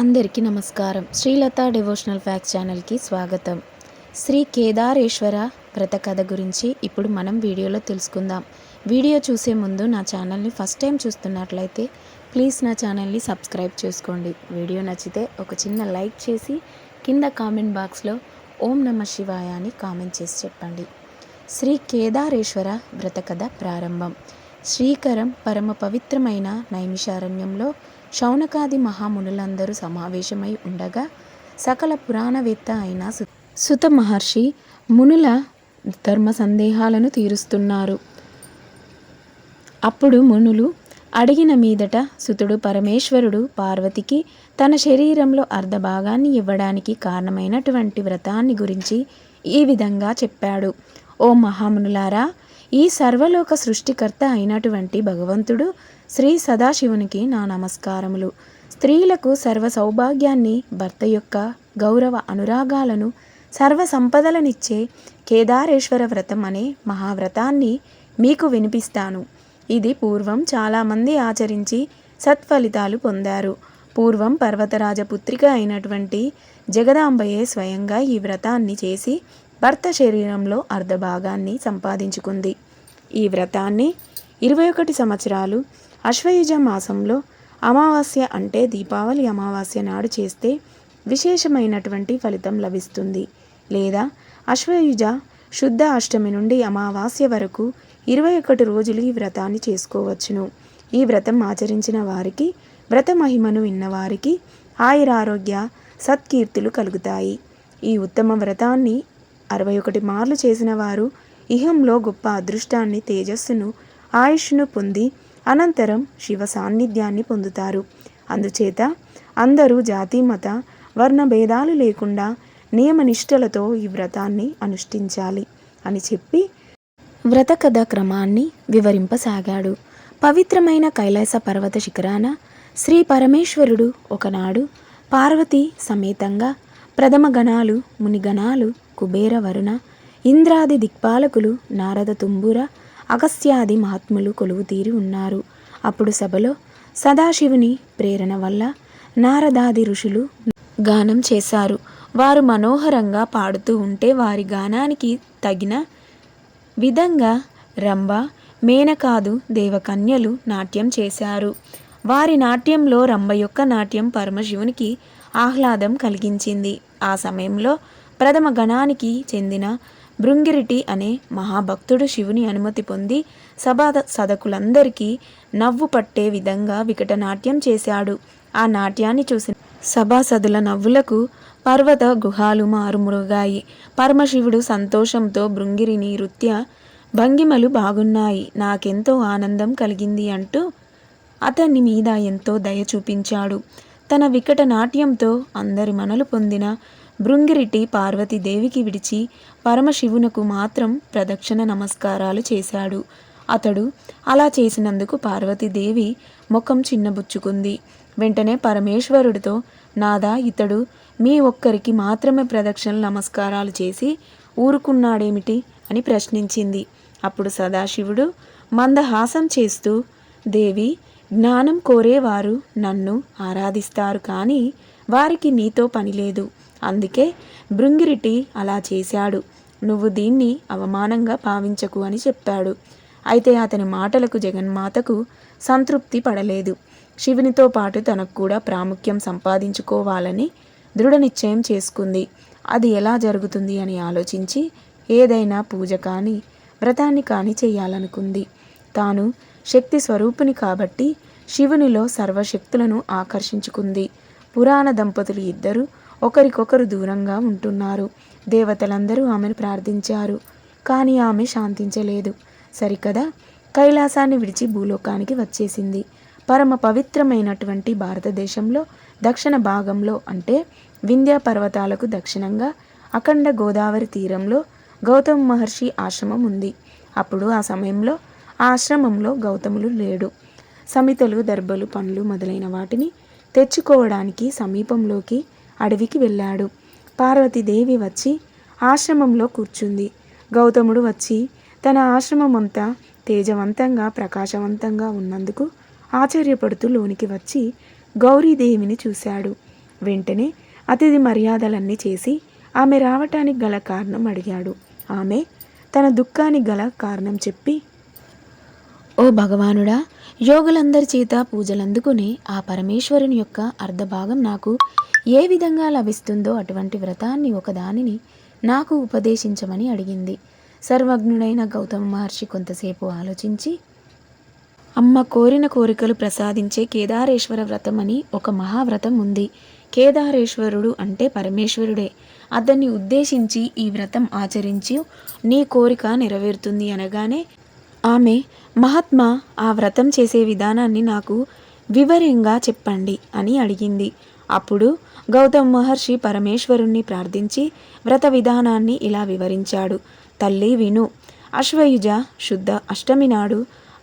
అందరికీ నమస్కారం. Srilatha devotional fax ఛానల్కి స్వాగతం. శ్రీ కేదారేశ్వర వ్రత కథ గురించి ఇప్పుడు మనం వీడియోలో తెలుసుకుందాం. వీడియో చూసే ముందు నా ఛానల్ని ఫస్ట్ టైం చూస్తున్నట్లయితే ప్లీజ్ నా ఛానల్ని సబ్స్క్రైబ్ చేసుకోండి. వీడియో నచ్చితే ఒక చిన్న లైక్ చేసి కింద కామెంట్ బాక్స్లో ఓం నమ శివాయ అని కామెంట్ చేసి చెప్పండి. శ్రీ కేదారేశ్వర వ్రత కథ ప్రారంభం. శ్రీకరం పరమ పవిత్రమైన నైమిషారణ్యంలో శౌనకాది మహామునులందరూ సమావేశమై ఉండగా సకల పురాణవేత్త అయిన సుత మహర్షి మునుల ధర్మ సందేహాలను తీరుస్తున్నారు. అప్పుడు మునులు అడిగిన మీదట సుతుడు పరమేశ్వరుడు పార్వతికి తన శరీరంలో అర్ధభాగాన్ని ఇవ్వడానికి కారణమైనటువంటి వ్రతాన్ని గురించి ఈ విధంగా చెప్పాడు. ఓ మహామునులారా ఈ సర్వలోక సృష్టికర్త అయినటువంటి భగవంతుడు శ్రీ సదాశివునికి నా నమస్కారములు. స్త్రీలకు సర్వ సౌభాగ్యాన్ని భర్త యొక్క గౌరవ అనురాగాలను సర్వ సంపదలనిచ్చే కేదారేశ్వర వ్రతం అనే మహావ్రతాన్ని మీకు వినిపిస్తాను. ఇది పూర్వం చాలామంది ఆచరించి సత్ఫలితాలు పొందారు. పూర్వం పర్వతరాజ పుత్రిక అయినటువంటి జగదాంబయే స్వయంగా ఈ వ్రతాన్ని చేసి భర్త శరీరంలో అర్ధభాగాన్ని సంపాదించుకుంది. ఈ వ్రతాన్ని ఇరవై ఒకటి సంవత్సరాలు అశ్వయుజ మాసంలో అమావాస్య అంటే దీపావళి అమావాస్య నాడు చేస్తే విశేషమైనటువంటి ఫలితం లభిస్తుంది. లేదా అశ్వయుజ శుద్ధ అష్టమి నుండి అమావాస్య వరకు ఇరవై ఒకటి రోజులు ఈ వ్రతాన్ని చేసుకోవచ్చును. ఈ వ్రతం ఆచరించిన వారికి వ్రత మహిమను విన్నవారికి ఆయురారోగ్య సత్కీర్తులు కలుగుతాయి. ఈ ఉత్తమ వ్రతాన్ని అరవై ఒకటి మార్లు చేసిన వారు ఇహంలో గొప్ప అదృష్టాన్ని తేజస్సును ఆయుష్ను పొంది అనంతరం శివ సాన్నిధ్యాన్ని పొందుతారు. అందుచేత అందరూ జాతి మత వర్ణ భేదాలు లేకుండా నియమనిష్టలతో ఈ వ్రతాన్ని అనుష్ఠించాలి అని చెప్పి వ్రత కథ క్రమాన్ని వివరింపసాగాడు. పవిత్రమైన కైలాస పర్వత శిఖరాన శ్రీ పరమేశ్వరుడు ఒకనాడు పార్వతీ సమేతంగా ప్రథమ గణాలు మునిగణాలు కుబేర వరుణ ఇంద్రాది దిక్పాలకులు నారద తుంబుర అగస్త్యాది మహాత్ములు కొలువు తీరి ఉన్నారు. అప్పుడు సభలో సదాశివుని ప్రేరణ వల్ల నారదాది ఋషులు గానం చేశారు. వారు మనోహరంగా పాడుతూ ఉంటే వారి గానానికి తగిన విధంగా రంభ మేనకాదు దేవకన్యలు నాట్యం చేశారు. వారి నాట్యంలో రంభ యొక్క నాట్యం పరమశివునికి ఆహ్లాదం కలిగించింది. ఆ సమయంలో ప్రథమ గణానికి చెందిన భృంగిరిటి అనే మహాభక్తుడు శివుని అనుమతి పొంది సభా సదకులందరికీ నవ్వు పట్టే విధంగా వికటనాట్యం చేశాడు. ఆ నాట్యాన్ని చూసిన సభాసదుల నవ్వులకు పర్వత గుహాలు మారుమురుగాయి. పరమశివుడు సంతోషంతో భృంగిరిని నృత్య భంగిమలు బాగున్నాయి. నాకెంతో ఆనందం కలిగింది అంటూ అతన్ని మీద ఎంతో దయ చూపించాడు. తన వికట నాట్యంతో అందరి మనలు పొందిన భృంగిరిటి పార్వతీదేవికి విడిచి పరమశివునకు మాత్రం ప్రదక్షిణ నమస్కారాలు చేశాడు. అతడు అలా చేసినందుకు పార్వతీదేవి ముఖం చిన్నబుచ్చుకుంది. వెంటనే పరమేశ్వరుడితో నాదా ఇతడు మీ ఒక్కరికి మాత్రమే ప్రదక్షిణ నమస్కారాలు చేసి ఊరుకున్నాడేమిటి? అని ప్రశ్నించింది. అప్పుడు సదాశివుడు మందహాసం చేస్తూ దేవి జ్ఞానం కోరేవారు నన్ను ఆరాధిస్తారు కానీ వారికి నీతో పనిలేదు అందుకే భృంగిరిటి అలా చేశాడు. నువ్వు దీన్ని అవమానంగా భావించకు అని చెప్పాడు. అయితే అతని మాటలకు జగన్మాతకు సంతృప్తి పడలేదు. శివునితో పాటు తనకు కూడా ప్రాముఖ్యం సంపాదించుకోవాలని దృఢ నిశ్చయం చేసుకుంది. అది ఎలా జరుగుతుంది అని ఆలోచించి ఏదైనా పూజ కానీ వ్రతాన్ని కానీ చేయాలనుకుంది. తాను శక్తి స్వరూపుని కాబట్టి శివునిలో సర్వశక్తులను ఆకర్షించుకుంది. పురాణ దంపతులు ఇద్దరు ఒకరికొకరు దూరంగా ఉంటున్నారు. దేవతలందరూ ఆమెను ప్రార్థించారు. కానీ ఆమె శాంతించలేదు. సరికదా? కైలాసాన్ని విడిచి భూలోకానికి వచ్చేసింది. పరమ పవిత్రమైనటువంటి భారతదేశంలో దక్షిణ భాగంలో అంటే వింధ్య పర్వతాలకు దక్షిణంగా అఖండ గోదావరి తీరంలో గౌతమ మహర్షి ఆశ్రమం ఉంది. అప్పుడు ఆ సమయంలో ఆ ఆశ్రమంలో గౌతములు లేడు. సమితలు దర్భలు పండ్లు మొదలైన వాటిని తెచ్చుకోవడానికి సమీపంలోకి అడవికి వెళ్ళాడు. పార్వతీదేవి వచ్చి ఆశ్రమంలో కూర్చుంది. గౌతముడు వచ్చి తన ఆశ్రమం అంతా తేజవంతంగా ప్రకాశవంతంగా ఉన్నందుకు ఆశ్చర్యపడుతూ లోనికి వచ్చి గౌరీదేవిని చూశాడు. వెంటనే అతిథి మర్యాదలన్నీ చేసి ఆమె రావటానికి గల కారణం అడిగాడు. ఆమె తన దుఃఖానికి గల కారణం చెప్పి ఓ భగవానుడా యోగులందరి చేత పూజలందుకుని ఆ పరమేశ్వరుని యొక్క అర్ధభాగం నాకు ఏ విధంగా లభిస్తుందో అటువంటి వ్రతాన్ని ఒకదానిని నాకు ఉపదేశించమని అడిగింది. సర్వజ్ఞుడైన గౌతమ మహర్షి కొంతసేపు ఆలోచించి అమ్మ కోరిన కోరికలు ప్రసాదించే కేదారేశ్వర వ్రతం అని ఒక మహావ్రతం ఉంది. కేదారేశ్వరుడు అంటే పరమేశ్వరుడే. అతన్ని ఉద్దేశించి ఈ వ్రతం ఆచరించి నీ కోరిక నెరవేరుతుంది అనగానే ఆమె మహాత్మా ఆ వ్రతం చేసే విధానాన్ని నాకు వివరంగా చెప్పండి అని అడిగింది. అప్పుడు గౌతమ్ మహర్షి పరమేశ్వరుణ్ణి ప్రార్థించి వ్రత విధానాన్ని ఇలా వివరించాడు. తల్లి విను అశ్వయుజ శుద్ధ అష్టమి నాడు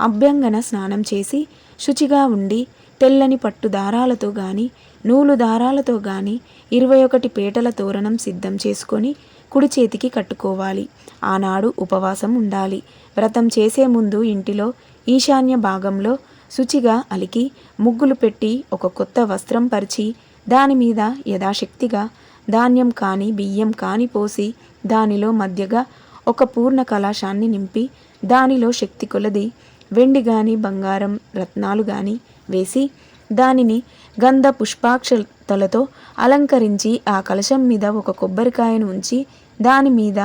అభ్యంగన స్నానం చేసి శుచిగా ఉండి తెల్లని పట్టు దారాలతో గాని నూలు దారాలతో గాని ఇరవై ఒకటి పీటల తోరణం సిద్ధం చేసుకొని కుడి చేతికి కట్టుకోవాలి. ఆనాడు ఉపవాసం ఉండాలి. వ్రతం చేసే ముందు ఇంటిలో ఈశాన్య భాగంలో శుచిగా అలికి ముగ్గులు పెట్టి ఒక కొత్త వస్త్రం పరిచి దాని మీద యథాశక్తిగా ధాన్యం కాని బియ్యం కాని పోసి దానిలో మధ్యగా ఒక పూర్ణ కలాశాన్ని నింపి దానిలో శక్తి కొలది వెండి గాని బంగారం రత్నాలు గాని వేసి దానిని గంధ పుష్పాక్షతలతో అలంకరించి ఆ కలశం మీద ఒక కొబ్బరికాయను ఉంచి దాని మీద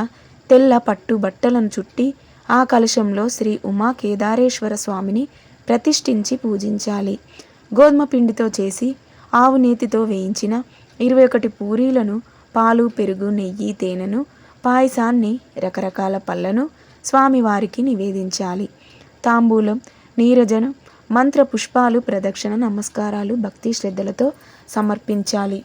తెల్ల పట్టు బట్టలను చుట్టి ఆ కలశంలో శ్రీ ఉమా కేదారేశ్వర స్వామిని ప్రతిష్ఠించి పూజించాలి. గోధుమ పిండితో చేసి ఆవు నేతితో వేయించిన ఇరవై ఒకటి పూరీలను పాలు పెరుగు నెయ్యి తేనెను పాయసాన్ని రకరకాల పళ్ళను స్వామివారికి నివేదించాలి. తాంబూలం నీరజను మంత్ర పుష్పాలు ప్రదక్షిణ నమస్కారాలు భక్తి శ్రద్ధలతో సమర్పించాలి.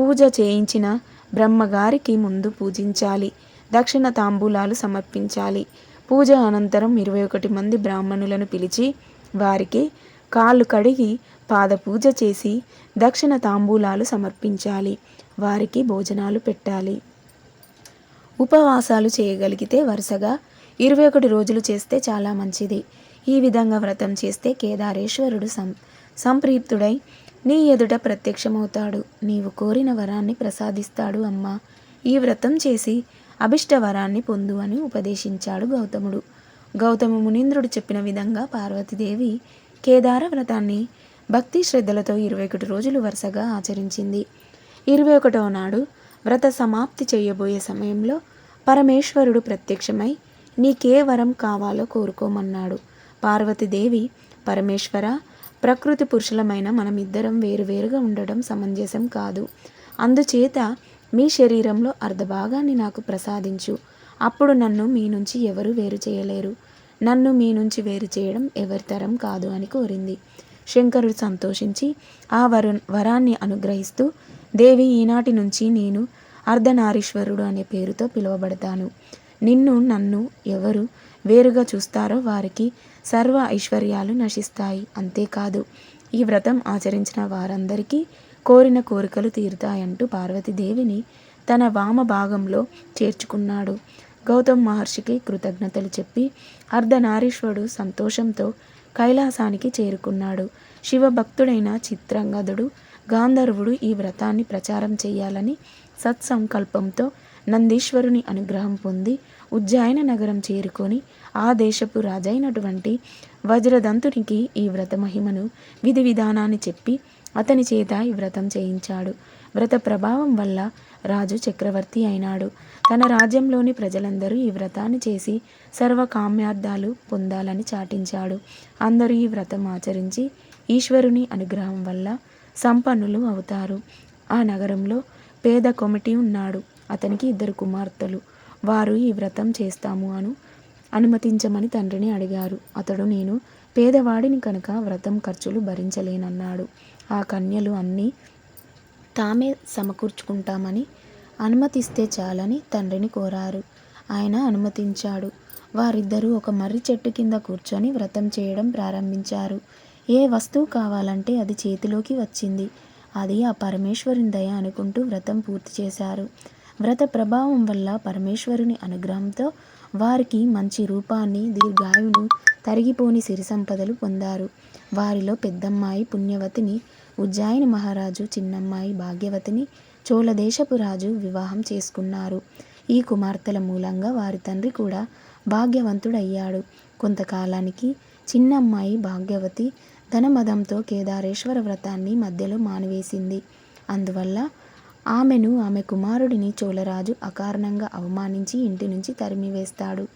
పూజ చేయించిన బ్రహ్మగారికి ముందు పూజించాలి. దక్షిణ తాంబూలాలు సమర్పించాలి. పూజ అనంతరం ఇరవై ఒకటి మంది బ్రాహ్మణులను పిలిచి వారికి కాళ్ళు కడిగి పాద పూజ చేసి దక్షిణ తాంబూలాలు సమర్పించాలి. వారికి భోజనాలు పెట్టాలి. ఉపవాసాలు చేయగలిగితే వరుసగా ఇరవై ఒకటి రోజులు చేస్తే చాలా మంచిది. ఈ విధంగా వ్రతం చేస్తే కేదారేశ్వరుడు సం సంప్రీప్తుడై నీ ఎదుట ప్రత్యక్షమవుతాడు. నీవు కోరిన వరాన్ని ప్రసాదిస్తాడు అమ్మా. ఈ వ్రతం చేసి అభిష్ట వరాన్ని పొందు అని ఉపదేశించాడు గౌతముడు. గౌతమ మునీంద్రుడు చెప్పిన విధంగా పార్వతీదేవి కేదార వ్రతాన్ని భక్తి శ్రద్ధలతో ఇరవై ఒకటి రోజులు వరుసగా ఆచరించింది. ఇరవై ఒకటవ నాడు వ్రత సమాప్తి చేయబోయే సమయంలో పరమేశ్వరుడు ప్రత్యక్షమై నీకే వరం కావాలో కోరుకోమన్నాడు. పార్వతీదేవి పరమేశ్వర ప్రకృతి పురుషులమైన మనమిద్దరం వేరువేరుగా ఉండడం సమంజసం కాదు. అందుచేత మీ శరీరంలో అర్ధభాగాన్ని నాకు ప్రసాదించు. అప్పుడు నన్ను మీ నుంచి ఎవరు వేరు చేయలేరు. నన్ను మీ నుంచి వేరు చేయడం ఎవరి తరం కాదు అని కోరింది. శంకరుడు సంతోషించి ఆ వరు వరాన్ని అనుగ్రహిస్తూ దేవి ఈనాటి నుంచి నేను అర్ధనారీశ్వరుడు అనే పేరుతో పిలువబడతాను. నిన్ను నన్ను ఎవరు వేరుగా చూస్తారో వారికి సర్వ ఐశ్వర్యాలు నశిస్తాయి. అంతేకాదు ఈ వ్రతం ఆచరించిన వారందరికీ కోరిన కోరికలు తీరుతాయంటూ పార్వతీదేవిని తన వామ భాగంలో చేర్చుకున్నాడు. గౌతమ్ మహర్షికి కృతజ్ఞతలు చెప్పి అర్ధనారీశ్వరుడు సంతోషంతో కైలాసానికి చేరుకున్నాడు. శివభక్తుడైన చిత్రంగదుడు గాంధర్వుడు ఈ వ్రతాన్ని ప్రచారం చేయాలని సత్సంకల్పంతో నందీశ్వరుని అనుగ్రహం పొంది ఉజ్జాయిన నగరం చేరుకొని ఆ దేశపు రాజైనటువంటి వజ్రదంతునికి ఈ వ్రత మహిమను విధి విధానాన్ని చెప్పి అతని చేత ఈ వ్రతం చేయించాడు. వ్రత ప్రభావం వల్ల రాజు చక్రవర్తి అయినాడు. తన రాజ్యంలోని ప్రజలందరూ ఈ వ్రతాన్ని చేసి సర్వకామ్యార్థాలు పొందాలని చాటించాడు. అందరూ ఈ వ్రతం ఆచరించి ఈశ్వరుని అనుగ్రహం వల్ల సంపన్నులు అవుతారు. ఆ నగరంలో పేద కొమిటి ఉన్నాడు. అతనికి ఇద్దరు కుమార్తెలు. వారు ఈ వ్రతం చేస్తాము అను అనుమతించమని తండ్రిని అడిగారు. అతడు నేను పేదవాడిని కనుక వ్రతం ఖర్చులు భరించలేనన్నాడు. ఆ కన్యలు అన్నీ తామే సమకూర్చుకుంటామని అనుమతిస్తే చాలని తండ్రిని కోరారు. ఆయన అనుమతించాడు. వారిద్దరూ ఒక మర్రి చెట్టు కింద కూర్చొని వ్రతం చేయడం ప్రారంభించారు. ఏ వస్తువు కావాలంటే అది చేతిలోకి వచ్చింది. అది ఆ పరమేశ్వరుని దయ అనుకుంటూ వ్రతం పూర్తి చేశారు. వ్రత ప్రభావం వల్ల పరమేశ్వరుని అనుగ్రహంతో వారికి మంచి రూపాన్ని దీర్ఘాయువును తరిగిపోని సిరి సంపదలు పొందారు. వారిలో పెద్దమ్మాయి పుణ్యవతిని ఉజ్జాయిని మహారాజు చిన్నమ్మాయి భాగ్యవతిని చోళదేశపు రాజు వివాహం చేసుకున్నారు. ఈ కుమార్తెల మూలంగా వారి తండ్రి కూడా భాగ్యవంతుడయ్యాడు. కొంతకాలానికి చిన్నమ్మాయి భాగ్యవతి ధనమదంతో కేదారేశ్వర వ్రతాన్ని మధ్యలో మానివేసింది. అందువల్ల ఆమెను ఆమె కుమారుడిని చోళరాజు అకారణంగా అవమానించి ఇంటి నుంచి తరిమివేస్తాడు.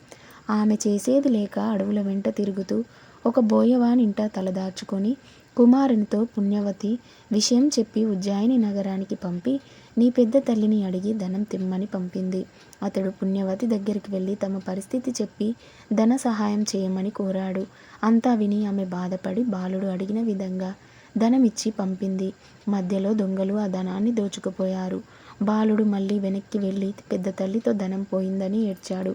ఆమె చేసేది లేక అడవుల వెంట తిరుగుతూ ఒక బోయవానింట తలదాచుకొని కుమారునితో పుణ్యవతి విషయం చెప్పి ఉజ్జాయిని నగరానికి పంపి నీ పెద్ద తల్లిని అడిగి ధనం తిమ్మని పంపింది. అతడు పుణ్యవతి దగ్గరికి వెళ్ళి తమ పరిస్థితి చెప్పి ధన సహాయం చేయమని కోరాడు. అంతా విని ఆమె బాధపడి బాలుడు అడిగిన విధంగా ధనమిచ్చి పంపింది. మధ్యలో దొంగలు ఆ ధనాన్ని దోచుకుపోయారు. బాలుడు మళ్ళీ వెనక్కి వెళ్ళి పెద్ద తల్లితో ధనం పోయిందని ఏడ్చాడు.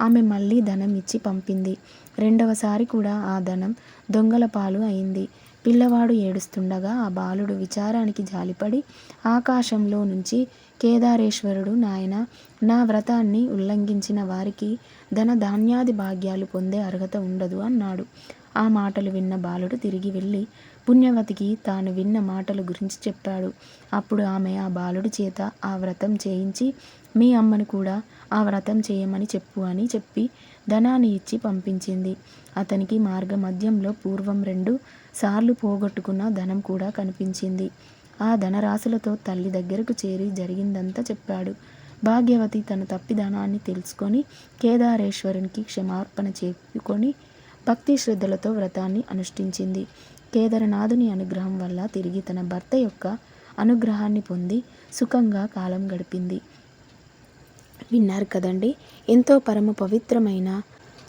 ఆమె మళ్ళీ ధనం ఇచ్చి పంపింది. రెండవసారి కూడా ఆ ధనం దొంగల పాలు అయింది. పిల్లవాడు ఏడుస్తుండగా ఆ బాలుడు విచారానికి జాలిపడి ఆకాశంలో నుంచి కేదారేశ్వరుడు నాయన నా వ్రతాన్ని ఉల్లంఘించిన వారికి ధన ధాన్యాది భాగ్యాలు పొందే అర్హత ఉండదు అన్నాడు. ఆ మాటలు విన్న బాలుడు తిరిగి వెళ్ళి పుణ్యవతికి తాను విన్న మాటల గురించి చెప్పాడు. అప్పుడు ఆమె ఆ బాలుడి చేత ఆ వ్రతం చేయించి మీ అమ్మను కూడా ఆ వ్రతం చేయమని చెప్పు అని చెప్పి ధనాన్ని ఇచ్చి పంపించింది. అతనికి మార్గ మధ్యంలో పూర్వం రెండు సార్లు పోగొట్టుకున్న ధనం కూడా కనిపించింది. ఆ ధనరాశులతో తల్లి దగ్గరకు చేరి జరిగిందంతా చెప్పాడు. భాగ్యవతి తన తప్పిదనాన్ని తెలుసుకొని కేదారేశ్వరునికి క్షమార్పణ చేసుకొని భక్తి శ్రద్ధలతో వ్రతాన్ని అనుష్ఠించింది. కేదరనాథుని అనుగ్రహం వల్ల తిరిగి తన భర్త యొక్క అనుగ్రహాన్ని పొంది సుఖంగా కాలం గడిపింది. విన్నారు కదండి? ఎంతో పరమ పవిత్రమైన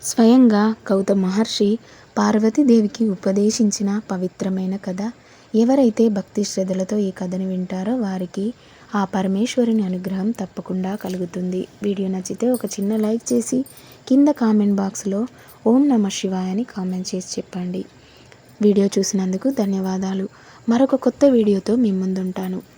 స్వయంగా గౌతమ మహర్షి పార్వతీదేవికి ఉపదేశించిన పవిత్రమైన కథ. ఎవరైతే భక్తి శ్రద్ధలతో ఈ కథను వింటారో వారికి ఆ పరమేశ్వరుని అనుగ్రహం తప్పకుండా కలుగుతుంది. వీడియో నచ్చితే ఒక చిన్న లైక్ చేసి కింద కామెంట్ బాక్స్లో ఓం నమ శివాయ అని కామెంట్ చేసి చెప్పండి. వీడియో చూసినందుకు ధన్యవాదాలు. మరొక కొత్త వీడియోతో మీ ముందుంటాను.